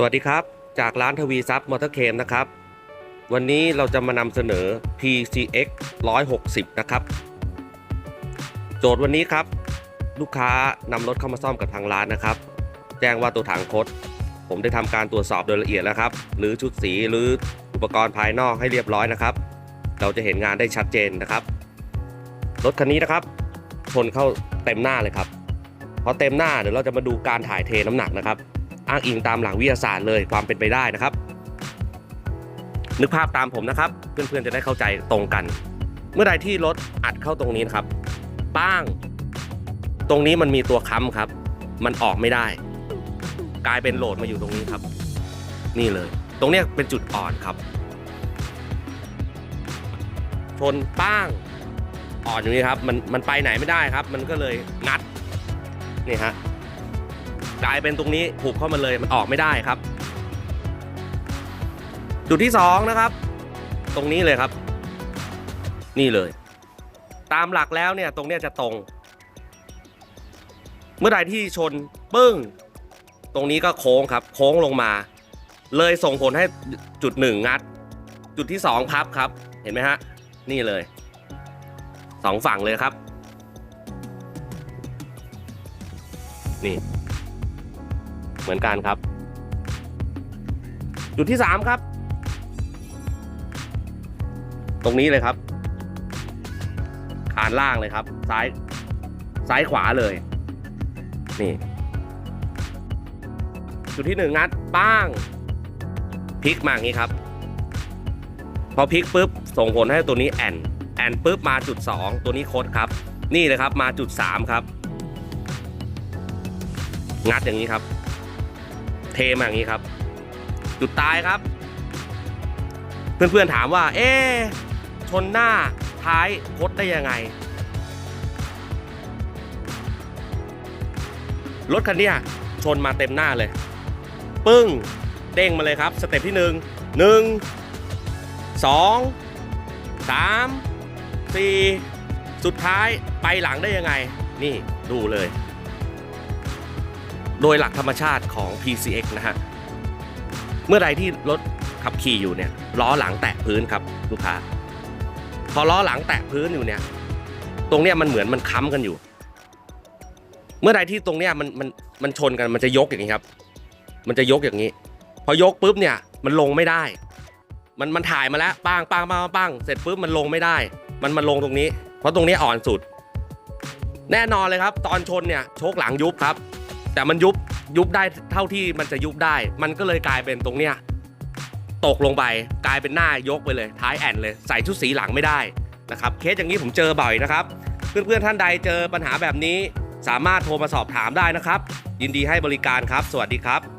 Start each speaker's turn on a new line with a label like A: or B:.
A: สวัสดีครับ จากร้านทวีทรัพย์มอเตอร์เคมนะครับ วันนี้เราจะมานำเสนอ PCX 160 นะครับ โจทย์วันนี้ครับ ลูกค้านำรถเข้ามาซ่อมกับทางร้านนะครับ แจ้งว่าตัวถังคด ผมได้ทำการตรวจสอบโดยละเอียดแล้วครับ หรือชุดสีหรืออุปกรณ์ภายนอกให้เรียบร้อยนะครับ เราจะเห็นงานได้ชัดเจนนะครับ รถคันนี้นะครับ ชนเข้าเต็มหน้าเลยครับพอเต็มหน้าเดี๋ยวเราจะมาดูการถ่ายเทน้ำหนักนะครับ อ้างอิงตามหลักวิทยาศาสตร์เลยความเป็นไปได้นะครับ นึกภาพตามผมนะครับ เพื่อนๆจะได้เข้าใจตรงกัน เมื่อใดที่รถอัดเข้าตรงนี้นะครับป้าง ตรงนี้มันมีตัวค้ำครับ มันออกไม่ได้ กลายเป็นโหลดมาอยู่ตรงนี้ครับ นี่เลย ตรงนี้เป็นจุดอ่อนครับชนป้างอ่อนอยู่นี่ครับ มันมันไปไหนไม่ได้ครับ มันก็เลยงัดนี่ฮะ กลายเป็นตรงนี้ผูกเข้ามาเลยมันออกไม่ได้ครับ จุดที่สองนะครับ ตรงนี้เลยครับ นี่เลย ตามหลักแล้วเนี่ยตรงเนี้ยจะตรง เมื่อใดที่ชนปึ้ง ตรงนี้ก็โค้งครับ โค้งลงมา เลยส่งผลให้จุดหนึ่งงัด จุดที่สองพับครับ เห็นไหมฮะนี่เลยสองฝั่งเลยครับ นี่ เหมือนกันครับ จุดที่ 3 ครับ ตรงนี้เลยครับคานล่างเลยครับ ซ้ายซ้ายขวาเลย นี่ จุดที่หนึ่งงัดป้างพลิกมาอย่างนี้ครับ พอพลิกปุ๊บส่งผลให้ตัวนี้แอนแอนปุ๊บมาจุด 2 ตัวนี้โคดครับ นี่เลยครับมาจุด 3 ครับ งัดอย่างนี้ครับ เทมาอย่างนี้ครับ จุดตายครับ เพื่อนๆถามว่า เอ๊ชนหน้าท้ายคดได้ยังไง รถคันนี้ชนมาเต็มหน้าเลย ปึ้งเด้งมาเลยครับ สเต็ปที่หนึ่งหนึ่งสองสามสี่สุดท้ายไปหลังได้ยังไง นี่ดูเลย โดยหลักธรรมชาติของ PCX นะฮะ เมื่อใดที่รถขับขี่อยู่เนี่ยล้อหลังแตะพื้นครับลูกค้า พอล้อหลังแตะพื้นอยู่เนี่ย ตรงเนี้ยมันเหมือนมันค้ำกันอยู่ เมื่อใดที่ตรงเนี้ยมันมันมันชนกันมันจะยกอย่างนี้ครับ มันจะยกอย่างนี้ พอยกปุ๊บเนี่ยมันลงไม่ได้ มันมันถ่ายมาแล้วป้างป้างป้างป้างเสร็จปุ๊บมันลงไม่ได้ มันมันลงตรงนี้ เพราะตรงนี้อ่อนสุด แน่นอนเลยครับ ตอนชนเนี่ยโชคหลังยุบครับ แต่มันยุบยุบได้เท่าที่มันจะยุบได้ มันก็เลยกลายเป็นตรงเนี้ยตกลงไปกลายเป็นหน้ายกไปเลย ท้ายแอนเลยใส่ชุดสีหลังไม่ได้นะครับเคสอย่างนี้ผมเจอบ่อยนะครับ เพื่อนๆท่านใดเจอปัญหาแบบนี้ สามารถโทรมาสอบถามได้นะครับ ยินดีให้บริการครับ สวัสดีครับ